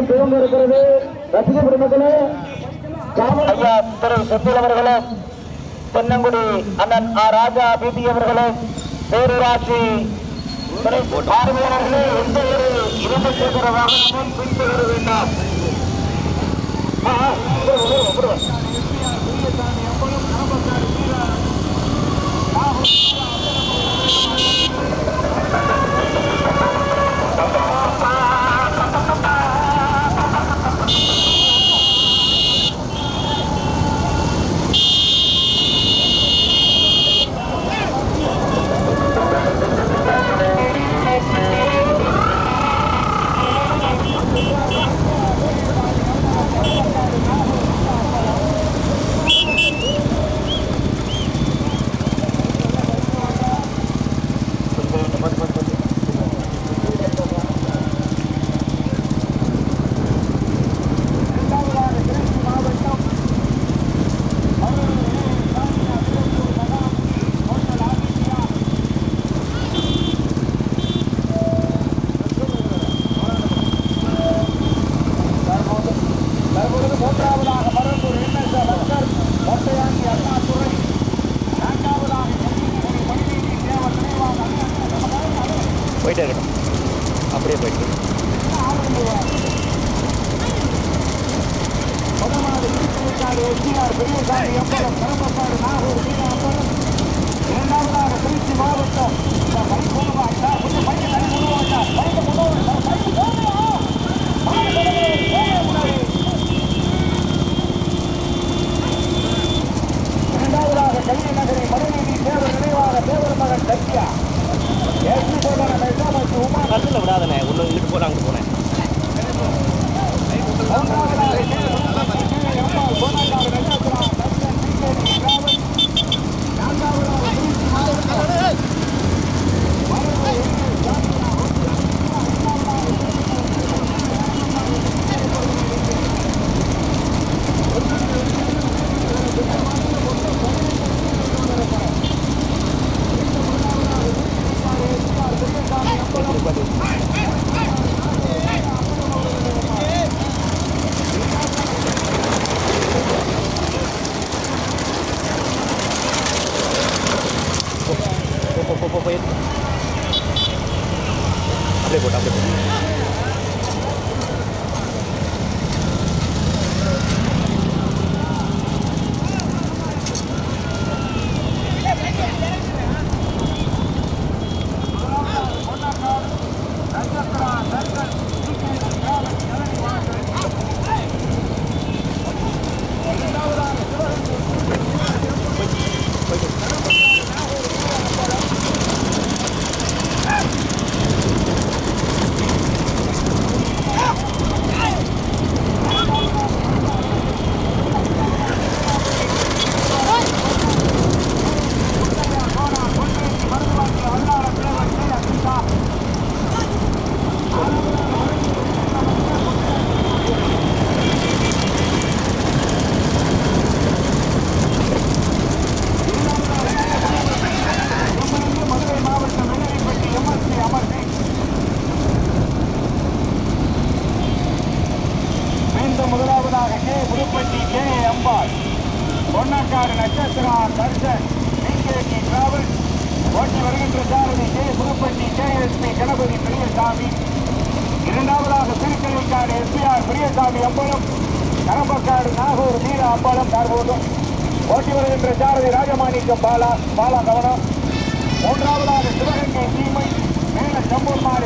களம் துவங்க இருக்கிறது. ரசிக பெருமக்களே திரு செந்தில் அவர்களும் தென்னங்குடி அண்ணன் ஆ ராஜா பிபி அவர்களும் பேரூராட்சி பார்வையாளர்களே எந்த ஒரு இரும்பு சக்கர வாகனமும் பின்தொடர வேண்டாம். ஆ, ஆ, போயிட்டே இருக்கட்டும் அப்படியே போயிட்டு இரண்டாவதாக கல்வி நகரை மறுநீதி தேவர் நினைவாக தேவர் மகன் சத்யா ஏற்றி போன கல்லில் விடாதண்ணே ஒன்று இங்கிட்டு போல அங்கிட்டு போனேன் போ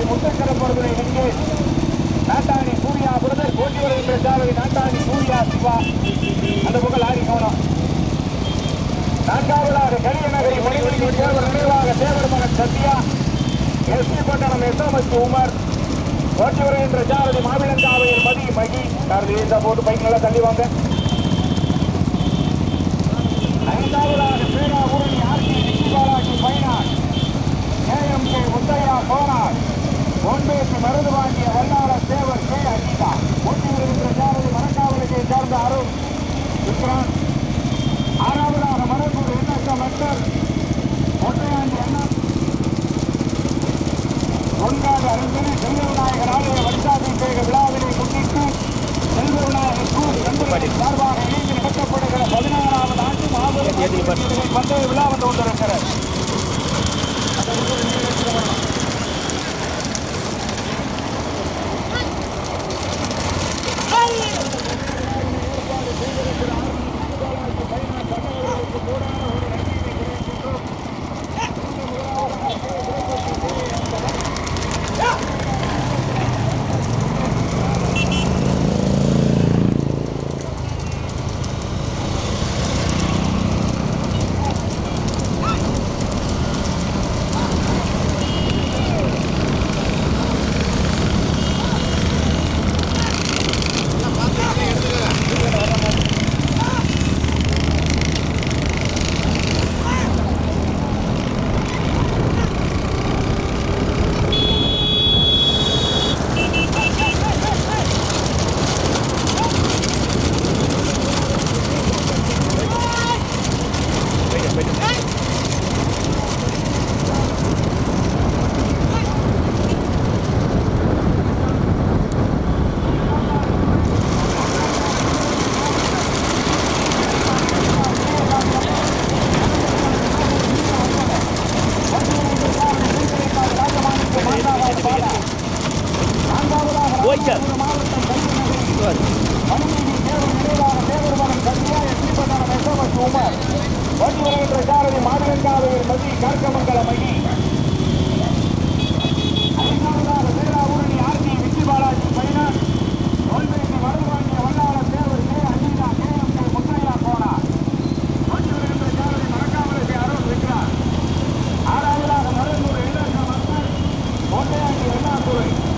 சம்பூர் மாறி முத்தக்கரப்படுவதை வெங்கேஷ் நாட்டாணி சூர்யா பிரதர் போட்டி வருகின்ற சாரதி நாட்டாணி சூர்யா சிவா. அந்த பக்கம் லாரி கவனம். நான்காவதாக தேவர் நினைவாக தேவர் மகன் சத்யா எஸ்பி பட்டணம் எஸ்எம்எஸ் உமர் ஓட்டி வருகின்ற சாரதி மாவிலங்காவையில் மதி மகி சாரதி போட்டு பைக் நல்லா தள்ளி வாங்க. ஐந்தாவதாக Peravurani RT Viji Balaji AMK Muthaiya Konar. ஒன்பேசி வாங்கிய வல்லார சேவர் கே. அனிதா ஓட்டி வருகின்ற சாரதி மரக்காவலுக்கு சார்ந்த அருண் விக்ரான் ஆறாவதாக மரக்கூர் 这样给的大贵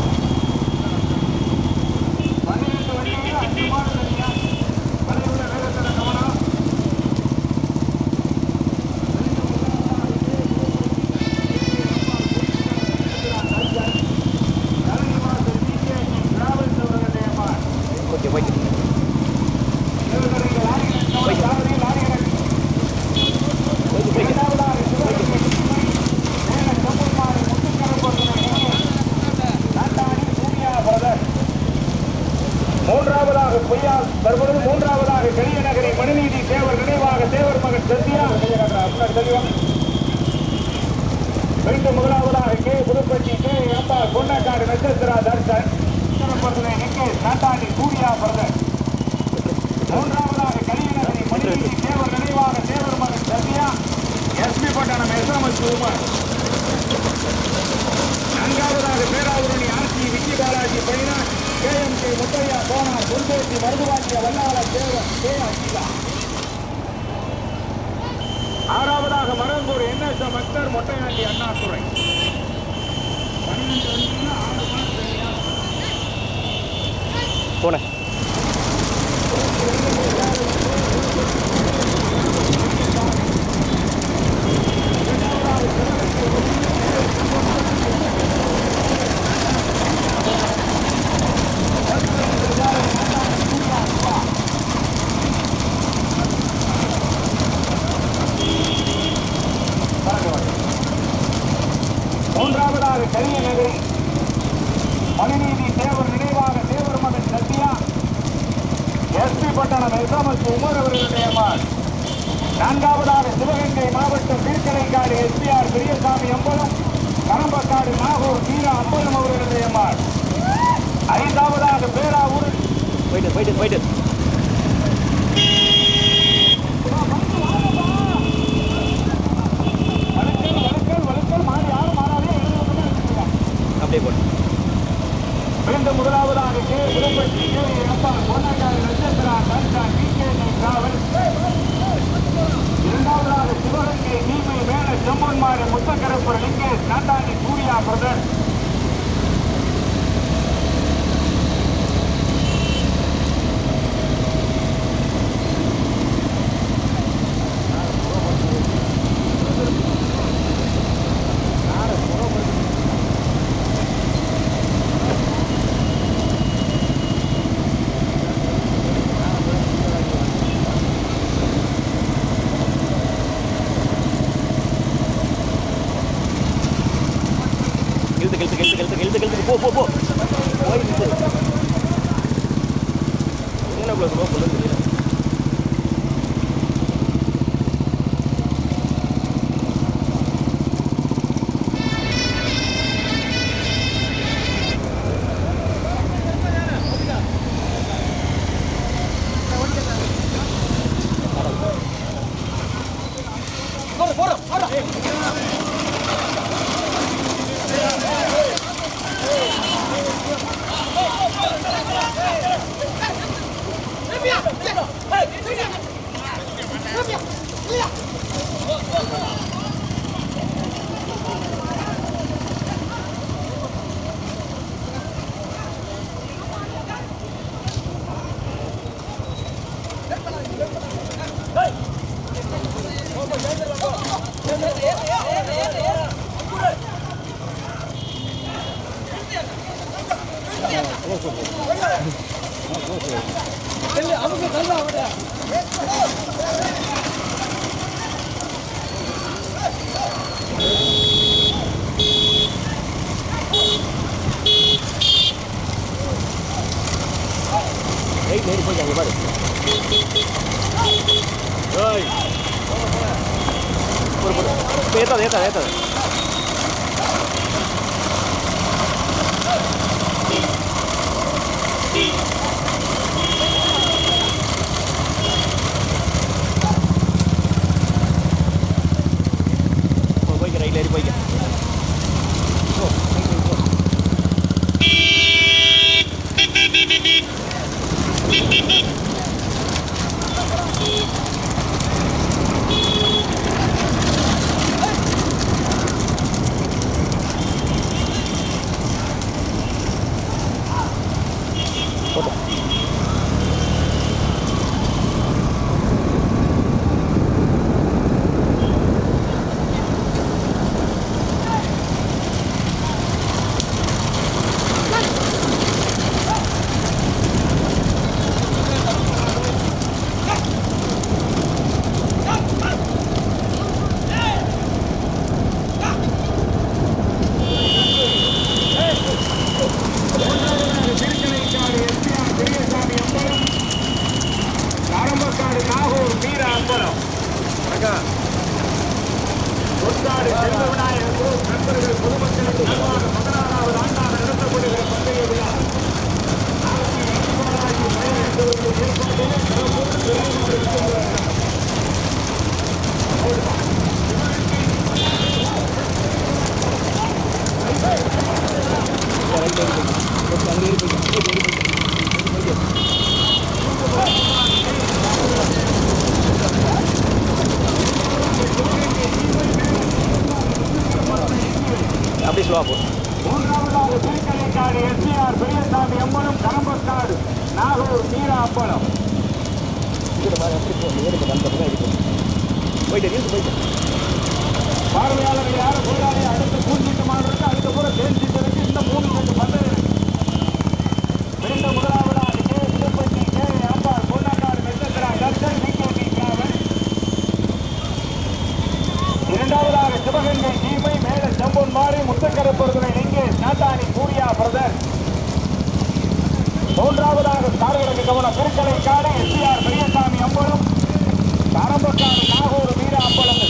மீண்டும் முதலாவதாக கே. புதுப்பட்டி கே. அப்பா கொண்டக்காடு நட்சத்திரா தர்சன். கே. நாட்டாண்டி சூர்யா பிரதன். மூன்றாவதாக கலியநகரி மணிக்கு தேவர் நினைவாக தேவர் மகன் சத்யா. எஸ்பி பட்டணம் எஸ்எம்எஸ் உமர் நான்காவதாக Peravurani RC Vijay Balaji பைனா K. M. K. Muthiah Sona Ponserthi மருதுவாக்கிய Vallala Thevar K. Akila ஆறாவதாக மரம்பூர் என்எஸ் பக்தர் மொட்டையாண்டி அண்ணாதுரை. போனேன். போயிட்டு போயிட்டு போயிட்டு அப்படியே ஸ்லோவாக போகும் மூன்றாவதாக திருக்கலைக்காடு எஸ்டிஆர் பெரியசாமி அம்மனும் கடம்பக்காடு நாகூர் மீரா அப்பளம். இதில் மாதிரி எப்படி போகணும் ஏழுக்கு வந்தது தான் இருக்கும் போயிட்டு நீங்க போயிட்டு. பார்வையாளர்கள் யாரும் போராடி அடுத்து பூஞ்சிட்டு மாடுறது அதுக்கப்புறம் தேஞ்சிட்டு இருக்கு இந்த மூணு ரெண்டு பந்தல் இரண்டு முதலாவது மாறி முத்தக்கரப்பொருதுனை இங்கே நாட்டாணி சூர்யா பிரதர். மூன்றாவதாக தாரகருக்கு கவனம் திருக்கலை காடு எஸ்பிஆர் பெரியசாமி அம்பலம். தரம்பக்காடு நாகூர் வீர அம்பலம்.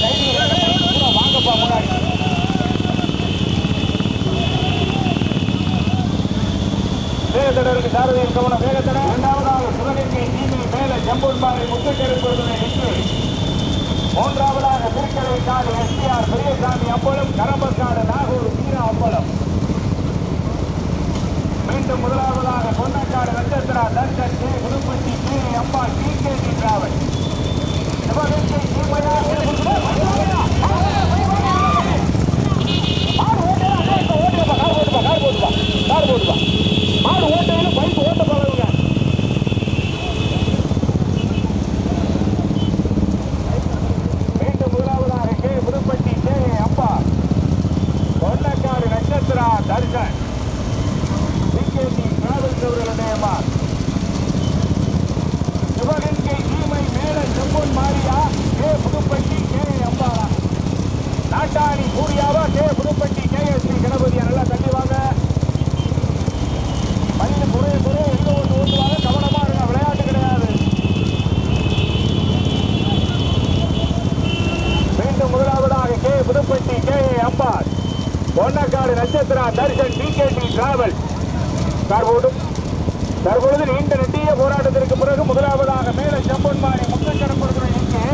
இந்த வாங்கப்பா முன்னாடி. வேகத்தடருக்கு சாரதியின் கவனம் வேகத்தட. இரண்டாவதாக சிவகங்கை சீமை மேல செம்பொன் பாறை முத்தக்கரப்பொருதுனை இங்கே மூன்றாவதாக திருக்கலை காடு எஸ்பிஆர் பெரியசாமி அம்பலம் கரம்பக்காடு நாகூர் சீனா அம்பலம் மீண்டும் முதலாவதாக Ponnakkadu Natchathira தர்கன் K. குடும்பத்தி K. Ambal T K. T travel Sivagangai மாடு ஓட்டையிலும் பைக் ஓட்ட பழகுங்க மீண்டும் முதலாவதாக கே புதுப்பட்டி கே அப்பா பொன்னக்காடு நட்சத்திரா தர்ஷன் பிகேடி டிராவல்ஸ் அவர்களுடைய மார் சிவகங்கை சீமை மேல செம்பொன் மாரியா கே புதுப்பட்டி கே அம்பாளா Nattani சூர்யாவா K Puduppatti K S P கணபதியா நல்லா தள்ளி வாங்க பள்ளி குறைய குறைய எங்க ஒன்று ஓட்டுவாங்க கவனமா இருங்க விளையாட்டு கிடையாது மீண்டும் முதலாவதாக K Puduppatti K Ambal Ponnakkadu Natchathira Dharshan TKD travel தற்போது தற்பொழுது நீண்ட நெட்டிய போராட்டத்திற்கு பிறகு முதலாவதாக மேல செம்பொன்மாரி கொடுக்கிற இங்கே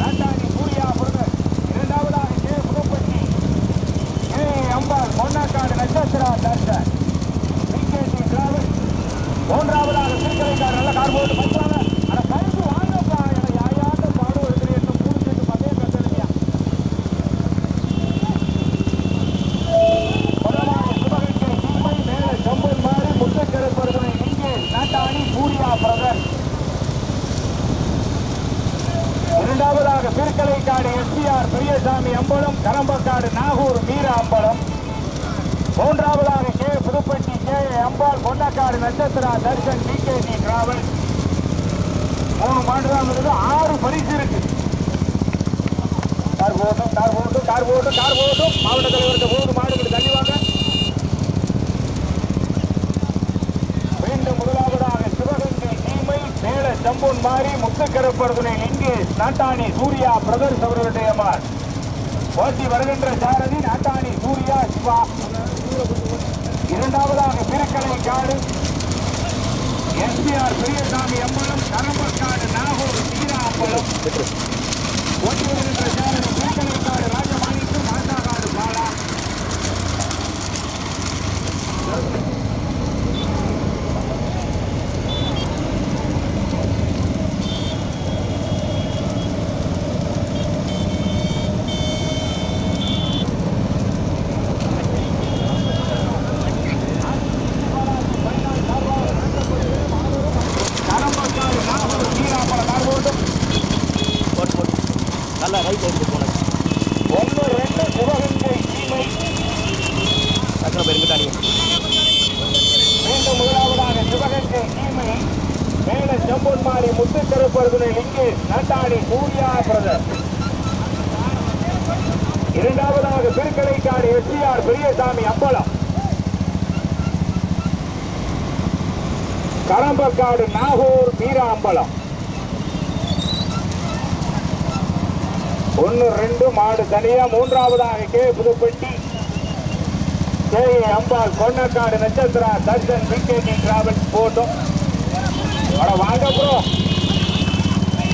நாட்டாணி சூர்யா பிரதர் இரண்டாவதாக K. Puduppatti K. Ambal Ponnakkadu Natchathira doctor TKD travel. மூன்றாவதாக திருக்கலைக்கார் நல்ல கார் போட்டு பத்தாங்க அட கருப்பு வாங்கப்பா என யாயாட்ட பாடு வருது என்று மூணு செட்டு பந்தே கட்டலையா முதலாவது சிவகங்கை சீமை மேல செம்பன் மாறி முத்தக்கருப்பர்களை இங்கே நாட்டாணி சூர்யா பிரதர் இரண்டாவதாக திருக்கலைக்காடு எஸ்பிஆர் பெரியசாமி அம்பலம் கரம்பக்காடு நாகூர் மீரா அம்பலம் மூன்றாவதாக K Puduppatti K Ambal Ponnakkadu Natchathira Dharshan TKD travel மூணு மாடு தான் ஆறு பரிசு இருக்கு. கார் போட்டும் கார் போட்டும் கார் போட்டும் கார் போட்டும் மாவட்ட தலைவருக்கு மூணு மாடுகள் தள்ளி வாங்க. மீண்டும் முதலாவதாக சிவகங்கை சீமை மேல செம்பொன் மாறி முத்துக்கருப்பர்துனை இங்கே நாட்டாணி சூர்யா பிரதர்ஸ் அவர்களுடைய மார் போட்டி வருகின்ற சாரதி நாட்டாணி சூர்யா சிவா. இரண்டாவதாக திருக்கலை காடு. எஸ்பிஆர் பெரியசாமி அம்பலம் கரம்பக்காடு நாகூர் சீரா அம்பலம் ஒன்பது வருகின்ற சாரதி திருக்கலை காடு ராஜமாணிக்கம் மாசாகாடு பாலா கரம்பக்காடு நாகூர் சீரா அம்பலம் கார் போட்டும் போட்டு போட்டு நல்லா ரைட் ஓட்டு போனது ஒன்று ரெண்டு சிவகங்கை சீமை டக்குனு போயிருந்துட்டாங்க மீண்டும் முதலாவதாக சிவகங்கை சீமை மேல செம்பொன் மாறி முத்துக்கருப்பருதுனை நட்டாடி சூர்யா பிரதர். இரண்டாவதாக திருக்கடைக்காடு எஸ்டிஆர் பெரியசாமி அம்பலம் கரம்பக்காடு நாகூர் வீர அம்பலம். ஒன்னு ரெண்டு மாடு தனியா. மூன்றாவதாக K. Puduppatti. K. Ambal Konnakkadu Natchathira. Dharshan VKD travels போட்டோம். வாங்க ப்ரோ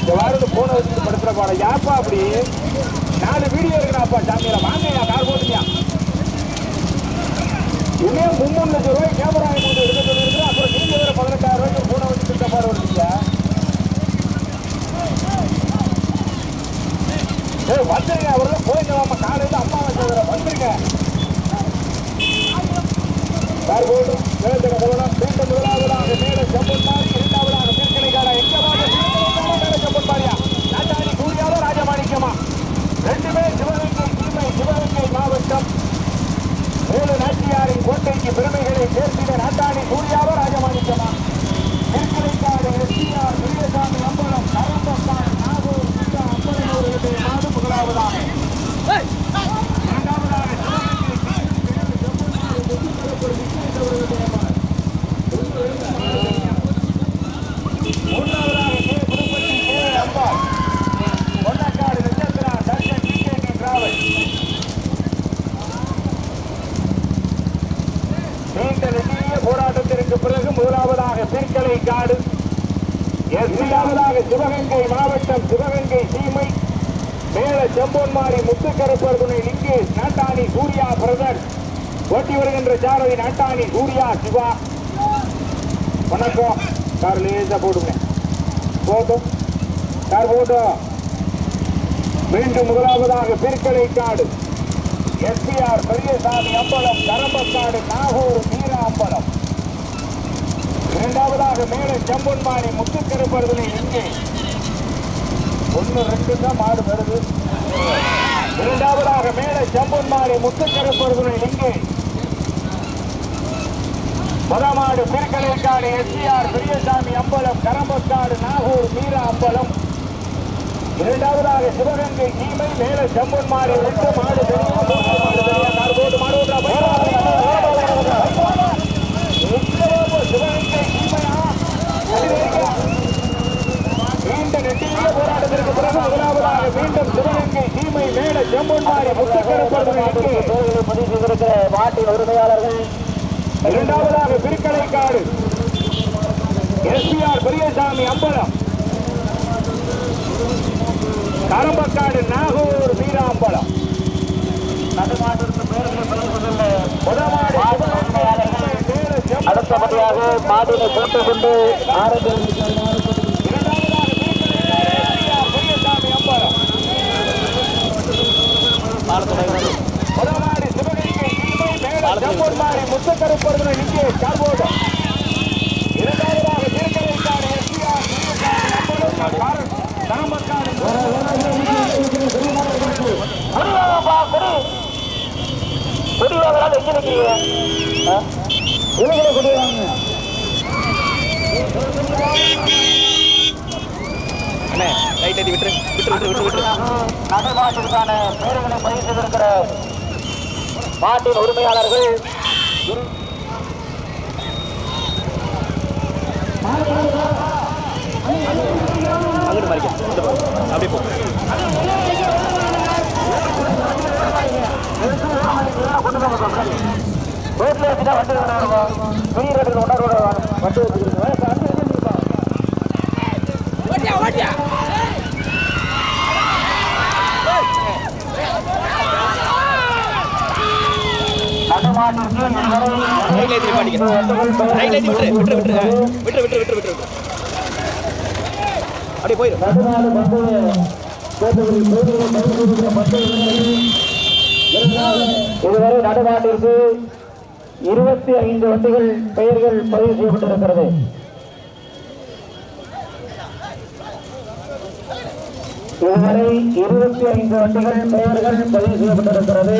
இந்த வாரம் போன வச்சுட்டு படுத்துற பாடம் யாப்பா அப்படி? நாலு வீடியோ இருக்கிறாப்பா சாமியில வாங்கயா கார் போட்டுங்க இன்னும் மும்மூணு லட்சம் ரூபாய் கேமரா அமௌண்ட் எடுக்க சொல்லியிருக்கிறேன். அப்புறம் நீங்க வேற பதினெட்டாயிரம் ரூபாய்க்கு போன வச்சு திட்ட பாடு வருதுயா ஏ வந்துருங்க. அவரெல்லாம் போயிங்க காலையில் அம்மா வச்சதுல வந்துருங்க கார் போட்டு வேலை கவனம் மேலே செம்பன் மாதிரி மாவட்டம் மூணு நாட்டியாரின் கோட்டைக்கு பெருமைகளை சேர்த்திட நாட்டாளி சூர்யாவ ராஜமாணிக்கமா? திருக்கிளைக்காடு எஸ்டிஆர் பெரியசாமி அம்பலம் நரம்பப்பாள் நாகூர் அம்பலனூர் இவருடைய மாடு முதலாவதாக. இரண்டாவதாக இரண்டாவதாக சிவகங்கை மாவட்டம் சிவகங்கை சீமை மேல செம்பொன்மாரி முத்துக்கருப்பர் துணை லிங்கேஷ் நாட்டாணி சூர்யா பிரதர். ஓட்டி வருகின்ற சாரதி நாட்டாணி சூர்யா சிவா. வணக்கம். கார் லேசா போடுங்க போட்டும். கார் போட்டோம். மீண்டும் முதலாவதாக பிற்கலை காடு எஸ்பிஆர் பெரியசாமி அம்பலம் கரம்பக்காடு நாகூர் வீரா அம்பலம் இரண்டாவதாக மேலே செம்பொன்மாரி முத்துக்கருப்பர்களை இங்கே. ஒன்று ரெண்டு தான் மாடு வருது. இரண்டாவதாக மேலே செம்பொன்மாரி முத்துக்கருப்பர்களை இங்கே. முதமாடு பிற்கலைக்காடு எஸ்டிஆர் பெரியசாமி அம்பலம் கரம்பக்காடு நாகூர் மீரா அம்பலம். இரண்டாவதாக சிவகங்கை சீமை மேல செம்பொன்மாரி ஒன்று மாடு தெரியும் மாடு தெரியும் கார் போட்டு மாடு போராட்டத்திற்கு பிறகு முதலாவதாக மீண்டும் சிவகங்கை சீமை மேல செம்பொன்மாரி முத்துக்கருப்பர்களை பதிவு செய்திருக்கிற மாட்டின் உரிமையாளர்கள் இரண்டாவதாக திருக்கலைக்காடு எஸ்பிஆர் பெரியசாமி அம்பலம் கரம்பக்காடு நாகூர் வீராம்பலம் நடுமாட்டிற்கு பேர்களை பதிவு செய்துள்ள முதமாடு அடுத்தபடியாக சிவகங்கை போட்டுக் கொண்டு செம்பொன்மாரி முத்துக்கருப்பர்களை இங்கே சார்போடும் இரண்டாவதாக திருக்கலைக்காடு எஸ்பிஆர் பெரியசாமி அம்பலம் கரம்பக்காடு எங்க நிற்கிறீங்க அண்ணே ரைட் அடி விட்டுரு விட்டுரு விட்டுரு விட்டுரு விட்டுரு நடுமாட்டிற்கான பேர்களை மாட்டின் உரிமையாளர்கள் அங்கிட்டு மாறிக்க அப்படியே போ ரோட்ல வச்சுதான் வண்டி பெரிய ரோட்டில் ஒன்றா ரோட வண்டி வச்சுக்கிறீங்க ரைட்ல ஏற்றி பாட்டிக்க ரைட்ல விட்டுரு விட்டுரு விட்டுரு. விட்டுரு விட்டுரு விட்டுரு விட்டுரு அப்படியே போயிரு இதுவரை நடுநாட்டிற்கு இருபத்தி ஐந்து வண்டிகள் பெயர்கள் பதிவு செய்யப்பட்டிருக்கிறது. இதுவரை இருபத்தி ஐந்து வண்டிகள் பெயர்கள் பதிவு செய்யப்பட்டிருக்கிறது.